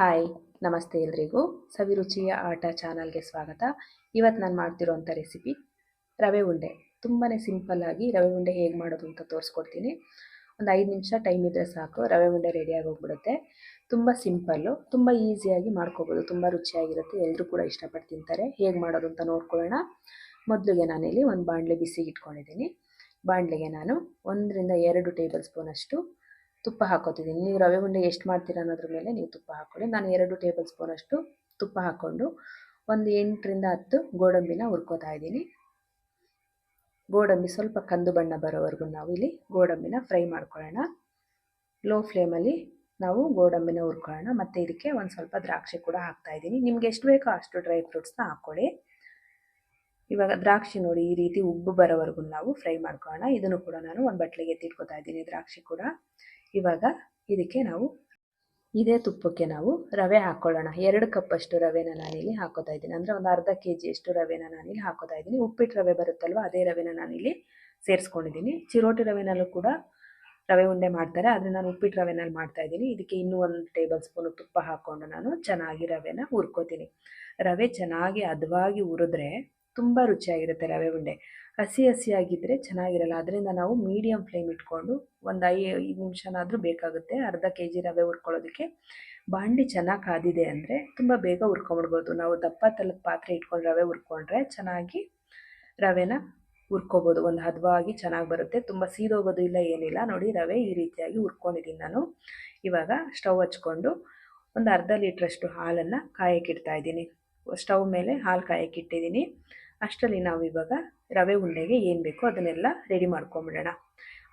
Hi ನಮಸ್ತೆ ಎಲ್ರಿಗೂ. ಸವಿರುಚಿಯ ಆಟ ಚಾನಲ್ಗೆ ಸ್ವಾಗತ. ಇವತ್ತು ನಾನು ಮಾಡ್ತಿರೋಂಥ ರೆಸಿಪಿ ರವೆ ಉಂಡೆ. ತುಂಬಾ ಸಿಂಪಲ್ಲಾಗಿ ರವೆ ಉಂಡೆ ಹೇಗೆ ಮಾಡೋದು ಅಂತ ತೋರಿಸ್ಕೊಡ್ತೀನಿ. ಒಂದು ಐದು ನಿಮಿಷ ಟೈಮ್ ಇದ್ದರೆ ಸಾಕು, ರವೆ ಉಂಡೆ ರೆಡಿಯಾಗಿ ಹೋಗ್ಬಿಡುತ್ತೆ ತುಂಬ ಸಿಂಪಲ್ಲು ತುಂಬ ಈಸಿಯಾಗಿ ಮಾಡ್ಕೋಬೋದು. ತುಂಬ ರುಚಿಯಾಗಿರುತ್ತೆ. ಎಲ್ಲರೂ ಕೂಡ ಇಷ್ಟಪಟ್ಟು ತಿಂತಾರೆ. ಹೇಗೆ ಮಾಡೋದು ಅಂತ ನೋಡ್ಕೊಳ್ಳೋಣ. ಮೊದಲಿಗೆ ನಾನಿಲ್ಲಿ ಒಂದು ಬಾಣಲೆ ಬಿಸಿಗೆ ಇಟ್ಕೊಂಡಿದ್ದೀನಿ. ಬಾಣಲೆಗೆ ನಾನು ಒಂದರಿಂದ ಎರಡು ಟೇಬಲ್ ಸ್ಪೂನಷ್ಟು ತುಪ್ಪ ಹಾಕೋತಿದ್ದೀನಿ. ನೀವು ರವೆ ಉಂಡೆ ಎಷ್ಟು ಮಾಡ್ತೀರಾ ಅನ್ನೋದ್ರ ಮೇಲೆ ನೀವು ತುಪ್ಪ ಹಾಕ್ಕೊಳ್ಳಿ. ನಾನು ಎರಡು ಟೇಬಲ್ ಸ್ಪೂನ್ ಅಷ್ಟು ತುಪ್ಪ ಹಾಕ್ಕೊಂಡು ಒಂದು ಎಂಟರಿಂದ ಹತ್ತು ಗೋಡಂಬಿನ ಹುರ್ಕೋತಾ ಇದ್ದೀನಿ. ಗೋಡಂಬಿ ಸ್ವಲ್ಪ ಕಂದು ಬಣ್ಣ ಬರೋವರೆಗೂ ನಾವು ಇಲ್ಲಿ ಗೋಡಂಬಿನ ಫ್ರೈ ಮಾಡ್ಕೊಳ್ಳೋಣ. ಲೋ ಫ್ಲೇಮಲ್ಲಿ ನಾವು ಗೋಡಂಬಿನ ಹುರ್ಕೊಳ್ಳೋಣ. ಮತ್ತು ಇದಕ್ಕೆ ಒಂದು ಸ್ವಲ್ಪ ದ್ರಾಕ್ಷಿ ಕೂಡ ಹಾಕ್ತಾ ಇದ್ದೀನಿ. ನಿಮ್ಗೆ ಎಷ್ಟು ಬೇಕೋ ಅಷ್ಟು ಡ್ರೈ ಫ್ರೂಟ್ಸ್ನ ಹಾಕ್ಕೊಳ್ಳಿ. ಇವಾಗ ದ್ರಾಕ್ಷಿ ನೋಡಿ ಈ ರೀತಿ ಉಬ್ಬು ಬರೋವರೆಗೂ ನಾವು ಫ್ರೈ ಮಾಡ್ಕೊಳ್ಳೋಣ. ಇದನ್ನು ಕೂಡ ನಾನು ಒಂದು ಬಟ್ಲಿಗೆ ಎತ್ತಿಟ್ಕೊತಾ ಇದ್ದೀನಿ ದ್ರಾಕ್ಷಿ ಕೂಡ. ಇವಾಗ ಇದಕ್ಕೆ ನಾವು ಇದೇ ತುಪ್ಪಕ್ಕೆ ನಾವು ರವೆ ಹಾಕ್ಕೊಳ್ಳೋಣ ಎರಡು ಕಪ್ಪಷ್ಟು ರವೆನ ನಾನಿಲ್ಲಿ ಹಾಕೋತಾ ಇದ್ದೀನಿ. ಅಂದರೆ ಒಂದು ಅರ್ಧ ಕೆ ಜಿಯಷ್ಟು ರವೆನ ನಾನಿಲ್ಲಿ ಹಾಕೋತಾ ಇದ್ದೀನಿ. ಉಪ್ಪಿಟ್ಟು ರವೆ ಬರುತ್ತಲ್ವ, ಅದೇ ರವೆನ ನಾನಿಲ್ಲಿ ಸೇರಿಸ್ಕೊಂಡಿದ್ದೀನಿ. ಚಿರೋಟಿ ರವೆನಲ್ಲೂ ಕೂಡ ರವೆ ಉಂಡೆ ಮಾಡ್ತಾರೆ. ಆದರೆ ನಾನು ಉಪ್ಪಿಟ್ಟು ರವೆನಲ್ಲಿ ಮಾಡ್ತಾ ಇದ್ದೀನಿ. ಇದಕ್ಕೆ ಇನ್ನೂ ಒಂದು ಟೇಬಲ್ ಸ್ಪೂನು ತುಪ್ಪ ಹಾಕ್ಕೊಂಡು ನಾನು ಚೆನ್ನಾಗಿ ರವೆನ ಹುರ್ಕೋತೀನಿ. ರವೆ ಚೆನ್ನಾಗಿ ಹದವಾಗಿ ಹುರಿದ್ರೆ ತುಂಬ ರುಚಿಯಾಗಿರುತ್ತೆ ರವೆ ಉಂಡೆ. ಹಸಿ ಹಸಿಯಾಗಿದ್ದರೆ ಚೆನ್ನಾಗಿರಲ್ಲ. ಅದರಿಂದ ನಾವು ಮೀಡಿಯಮ್ ಫ್ಲೇಮ್ ಇಟ್ಕೊಂಡು ಒಂದು ಐ, ಐದು ನಿಮಿಷನಾದರೂ ಬೇಕಾಗುತ್ತೆ. ಅರ್ಧ ಕೆ ಜಿ ರವೆ ಹುರ್ಕೊಳ್ಳೋದಕ್ಕೆ. ಬಾಂಡಿ ಚೆನ್ನಾಗಿ ಕಾದಿದೆ ಅಂದರೆ ತುಂಬ ಬೇಗ ಹುರ್ಕೊಂಬಿಡ್ಬೋದು ನಾವು ದಪ್ಪ ತಲದ ಪಾತ್ರೆ ಇಟ್ಕೊಂಡು ರವೆ ಹುರ್ಕೊಂಡ್ರೆ ಚೆನ್ನಾಗಿ ರವೆನ ಹುರ್ಕೋಬೋದು. ಒಂದು ಹದವಾಗಿ ಚೆನ್ನಾಗಿ ಬರುತ್ತೆ. ತುಂಬ ಸೀದೋಗೋದು ಇಲ್ಲ, ಏನಿಲ್ಲ. ನೋಡಿ, ರವೆ ಈ ರೀತಿಯಾಗಿ ಹುರ್ಕೊಂಡಿದ್ದೀನಿ ನಾನು. ಇವಾಗ ಸ್ಟವ್ ಹಚ್ಕೊಂಡು ಒಂದು ಅರ್ಧ ಲೀಟ್ರಷ್ಟು ಹಾಲನ್ನು ಕಾಯಕ್ಕಿಡ್ತಾ ಇದ್ದೀನಿ. ಸ್ಟವ್ ಮೇಲೆ ಹಾಲು ಕಾಯಕ್ಕಿಟ್ಟಿದ್ದೀನಿ ಅಷ್ಟರಲ್ಲಿ ನಾವು ಇವಾಗ ರವೆ ಉಂಡೆಗೆ ಏನು ಬೇಕೋ ಅದನ್ನೆಲ್ಲ ರೆಡಿ ಮಾಡ್ಕೊಂಬಿಡೋಣ.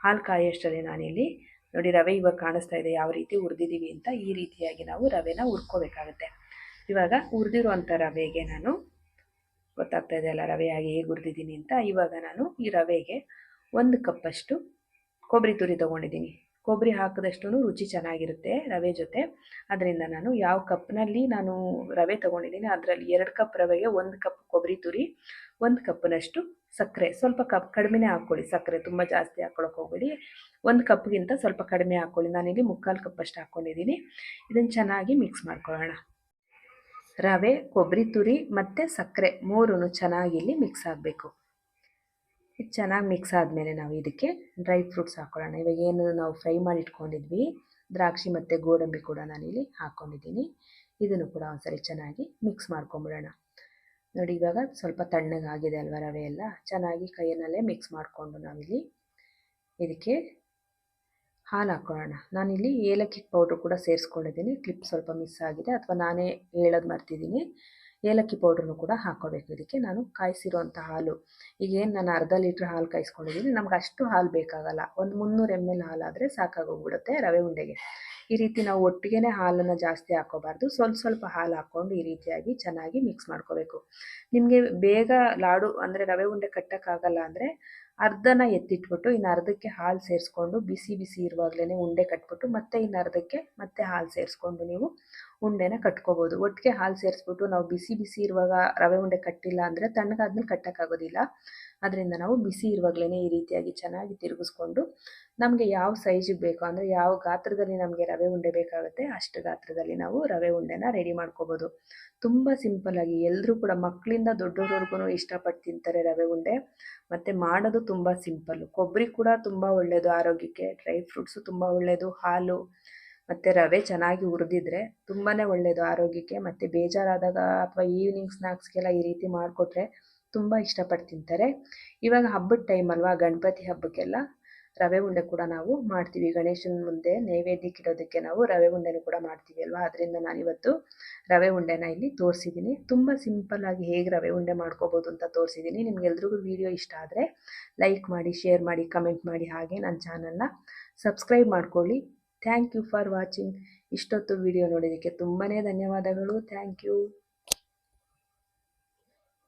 ಹಾಲು ಕಾಯೋಷ್ಟರಲ್ಲಿ ನಾನಿಲ್ಲಿ. ನೋಡಿ ರವೆ ಇವಾಗ ಕಾಣಿಸ್ತಾ ಇದೆ, ಯಾವ ರೀತಿ ಹುರಿದಿದ್ದೀವಿ ಅಂತ ಈ ರೀತಿಯಾಗಿ ನಾವು ರವೆನ ಹುರ್ಕೋಬೇಕಾಗುತ್ತೆ ಇವಾಗ ಹುರಿದಿರುವಂಥ ರವೆಗೆ ನಾನು, ಗೊತ್ತಾಗ್ತಾ ಇದೆ ಅಲ್ಲ ರವೆಯಾಗಿ ಹೇಗೆ ಹುರಿದಿದ್ದೀನಿ ಅಂತ. ಇವಾಗ ನಾನು ಈ ರವೆಗೆ ಒಂದು ಕಪ್ಪಷ್ಟು ಕೊಬ್ಬರಿ ತುರಿ ತೊಗೊಂಡಿದ್ದೀನಿ. ಕೊಬ್ಬರಿ ಹಾಕಿದಷ್ಟು ರುಚಿ ಚೆನ್ನಾಗಿರುತ್ತೆ ರವೆ ಜೊತೆ. ಅದರಿಂದ ನಾನು ಯಾವ ಕಪ್ನಲ್ಲಿ ನಾನು ರವೆ ತೊಗೊಂಡಿದ್ದೀನಿ ಅದರಲ್ಲಿ ಎರಡು ಕಪ್ ರವೆಗೆ ಒಂದು ಕಪ್ ಕೊಬ್ಬರಿ ತುರಿ, ಒಂದು ಕಪ್ನಷ್ಟು ಸಕ್ಕರೆ. ಸ್ವಲ್ಪ ಕಪ್ ಕಡಿಮೆನೇ ಹಾಕ್ಕೊಳ್ಳಿ, ಸಕ್ಕರೆ ತುಂಬ ಜಾಸ್ತಿ ಹಾಕ್ಕೊಳಕ್ಕೆ ಹೋಗ್ಬೇಡಿ. ಒಂದು ಕಪ್ಗಿಂತ ಸ್ವಲ್ಪ ಕಡಿಮೆ ಹಾಕ್ಕೊಳ್ಳಿ. ನಾನಿಲ್ಲಿ ಮುಕ್ಕಾಲು ಕಪ್ಪಷ್ಟು ಹಾಕ್ಕೊಂಡಿದ್ದೀನಿ ಇದನ್ನು ಚೆನ್ನಾಗಿ ಮಿಕ್ಸ್ ಮಾಡ್ಕೊಳ್ಳೋಣ. ರವೆ, ಕೊಬ್ಬರಿ, ತುರಿ ಮತ್ತು ಸಕ್ಕರೆ ಮೂರೂ ಚೆನ್ನಾಗಿ ಇಲ್ಲಿ ಮಿಕ್ಸ್ ಆಗಬೇಕು. ಇದು ಚೆನ್ನಾಗಿ ಮಿಕ್ಸ್ ಆದಮೇಲೆ ನಾವು ಇದಕ್ಕೆ ಡ್ರೈ ಫ್ರೂಟ್ಸ್ ಹಾಕ್ಕೊಳ್ಳೋಣ ಇವಾಗ ಏನು ನಾವು ಫ್ರೈ ಮಾಡಿ ಇಟ್ಕೊಂಡಿದ್ವಿ, ದ್ರಾಕ್ಷಿ ಮತ್ತು ಗೋಡಂಬಿ ಕೂಡ ನಾನಿಲ್ಲಿ ಹಾಕ್ಕೊಂಡಿದ್ದೀನಿ ಇದನ್ನು ಕೂಡ ಒಂದ್ಸರಿ ಚೆನ್ನಾಗಿ ಮಿಕ್ಸ್ ಮಾಡ್ಕೊಂಬಿಡೋಣ. ನೋಡಿ ಇವಾಗ ಸ್ವಲ್ಪ ತಣ್ಣಗಾಗಿದೆ ಅಲ್ವ ರವೆ ಎಲ್ಲ. ಚೆನ್ನಾಗಿ ಕೈಯಲ್ಲೇ ಮಿಕ್ಸ್ ಮಾಡಿಕೊಂಡು ನಾವಿಲ್ಲಿ ಇದಕ್ಕೆ ಹಾಲು ಹಾಕ್ಕೊಳ್ಳೋಣ ನಾನಿಲ್ಲಿ ಏಲಕ್ಕಿ ಪೌಡ್ರ್ ಕೂಡ ಸೇರಿಸ್ಕೊಂಡಿದ್ದೀನಿ. ಕ್ಲಿಪ್ ಸ್ವಲ್ಪ ಮಿಸ್ ಆಗಿದೆ. ಅಥವಾ ನಾನೇ ಹೇಳೋದು ಮರ್ತಿದ್ದೀನಿ. ಏಲಕ್ಕಿ ಪೌಡ್ರನ್ನು ಕೂಡ ಹಾಕೋಬೇಕು ಇದಕ್ಕೆ ನಾನು ಕಾಯಿಸಿರುವಂಥ ಹಾಲು. ಈಗೇನು ನಾನು ಅರ್ಧ ಲೀಟ್ರ್ ಹಾಲು ಕಾಯಿಸ್ಕೊಂಡಿದ್ದೀನಿ. ನಮ್ಗೆ ಅಷ್ಟು ಹಾಲು ಬೇಕಾಗಲ್ಲ. ಒಂದು ಮುನ್ನೂರು ಎಂ ಎಲ್ ಹಾಲಾದರೆ ಸಾಕಾಗೋಗ್ಬಿಡುತ್ತೆ ರವೆ ಉಂಡೆಗೆ. ಈ ರೀತಿ ನಾವು ಒಟ್ಟಿಗೆ ಹಾಲನ್ನು ಜಾಸ್ತಿ ಹಾಕೋಬಾರ್ದು ಸ್ವಲ್ಪ ಸ್ವಲ್ಪ ಹಾಲು ಹಾಕ್ಕೊಂಡು ಈ ರೀತಿಯಾಗಿ ಚೆನ್ನಾಗಿ ಮಿಕ್ಸ್ ಮಾಡ್ಕೋಬೇಕು. ನಿಮಗೆ ಬೇಗ ಲಾಡು ಅಂದರೆ ರವೆ ಉಂಡೆ ಕಟ್ಟೋಕ್ಕಾಗಲ್ಲ ಅಂದರೆ ಅರ್ಧನ ಎತ್ತಿಟ್ಬಿಟ್ಟು, ಇನ್ನು ಅರ್ಧಕ್ಕೆ ಹಾಲು ಸೇರಿಸ್ಕೊಂಡು, ಬಿಸಿ ಬಿಸಿ ಇರುವಾಗಲೇ ಉಂಡೆ ಕಟ್ಬಿಟ್ಟು, ಮತ್ತೆ ಇನ್ನು ಅರ್ಧಕ್ಕೆ ಮತ್ತೆ ಹಾಲು ಸೇರಿಸ್ಕೊಂಡು ನೀವು ಉಂಡೆನ ಕಟ್ಕೋಬೋದು. ಒಟ್ಟಿಗೆ ಹಾಲು ಸೇರಿಸ್ಬಿಟ್ಟು, ನಾವು ಬಿಸಿ ಬಿಸಿ ಇರುವಾಗ ರವೆ ಉಂಡೆ ಕಟ್ಟಿಲ್ಲ ಅಂದರೆ ತಣ್ಣಗಾದ್ಮೇಲೆ ಕಟ್ಟೋಕ್ಕಾಗೋದಿಲ್ಲ. ಅದರಿಂದ ನಾವು ಬಿಸಿ ಇರುವಾಗಲೇ ಈ ರೀತಿಯಾಗಿ ಚೆನ್ನಾಗಿ ತಿರುಗಿಸ್ಕೊಂಡು, ನಮಗೆ ಯಾವ ಸೈಜಿಗೆ ಬೇಕು, ಅಂದರೆ ಯಾವ ಗಾತ್ರದಲ್ಲಿ ನಮಗೆ ರವೆ ಉಂಡೆ ಬೇಕಾಗುತ್ತೆ, ಅಷ್ಟು ಗಾತ್ರದಲ್ಲಿ ನಾವು ರವೆ ಉಂಡೆನ ರೆಡಿ ಮಾಡ್ಕೋಬೋದು. ತುಂಬ ಸಿಂಪಲ್ಲಾಗಿ ಎಲ್ಲರೂ ಕೂಡ ಮಕ್ಕಳಿಂದ ದೊಡ್ಡವ್ರವ್ರಿಗೂ ಇಷ್ಟಪಟ್ಟು ತಿಂತಾರೆ ರವೆ ಉಂಡೆ. ಮತ್ತು ಮಾಡೋದು ತುಂಬ ಸಿಂಪಲ್ಲು. ಕೊಬ್ಬರಿ ಕೂಡ ತುಂಬ ಒಳ್ಳೆಯದು ಆರೋಗ್ಯಕ್ಕೆ ಡ್ರೈ ಫ್ರೂಟ್ಸು ತುಂಬ ಒಳ್ಳೆಯದು ಹಾಲು ಮತ್ತು ರವೆ ಚೆನ್ನಾಗಿ ಹುರಿದಿದ್ರೆ ತುಂಬಾ ಒಳ್ಳೆಯದು ಆರೋಗ್ಯಕ್ಕೆ. ಮತ್ತು ಬೇಜಾರಾದಾಗ ಅಥವಾ ಈವ್ನಿಂಗ್ ಸ್ನ್ಯಾಕ್ಸ್ಗೆಲ್ಲ ಈ ರೀತಿ ಮಾಡಿಕೊಟ್ರೆ ತುಂಬ ಇಷ್ಟಪಟ್ಟು ತಿಂತಾರೆ. ಇವಾಗ ಹಬ್ಬದ ಟೈಮ್ ಅಲ್ವಾ, ಗಣಪತಿ ಹಬ್ಬಕ್ಕೆಲ್ಲ ರವೆ ಉಂಡೆ ಕೂಡ ನಾವು ಮಾಡ್ತೀವಿ. ಗಣೇಶನ ಮುಂದೆ ನೈವೇದ್ಯಕ್ಕೆ ಇಡೋದಕ್ಕೆ ನಾವು ರವೆ ಉಂಡೆನೂ ಕೂಡ ಮಾಡ್ತೀವಿ ಅಲ್ವಾ? ಅದರಿಂದ ನಾನಿವತ್ತು ರವೆ ಉಂಡೆನ ಇಲ್ಲಿ ತೋರಿಸಿದ್ದೀನಿ. ತುಂಬ ಸಿಂಪಲ್ಲಾಗಿ ಹೇಗೆ ರವೆ ಉಂಡೆ ಮಾಡ್ಕೋಬೋದು ಅಂತ ತೋರಿಸಿದ್ದೀನಿ. ನಿಮಗೆಲ್ರಿಗೂ ವಿಡಿಯೋ ಇಷ್ಟ ಆದರೆ ಲೈಕ್ ಮಾಡಿ, ಶೇರ್ ಮಾಡಿ, ಕಮೆಂಟ್ ಮಾಡಿ ಹಾಗೆ ನನ್ನ ಚಾನಲ್ನ ಸಬ್ಸ್ಕ್ರೈಬ್ ಮಾಡ್ಕೊಳ್ಳಿ. Thank you for watching. ಇಷ್ಟೊತ್ತು ವಿಡಿಯೋ ನೋಡೋದಕ್ಕೆ ತುಂಬಾ ಧನ್ಯವಾದಗಳು. Thank you.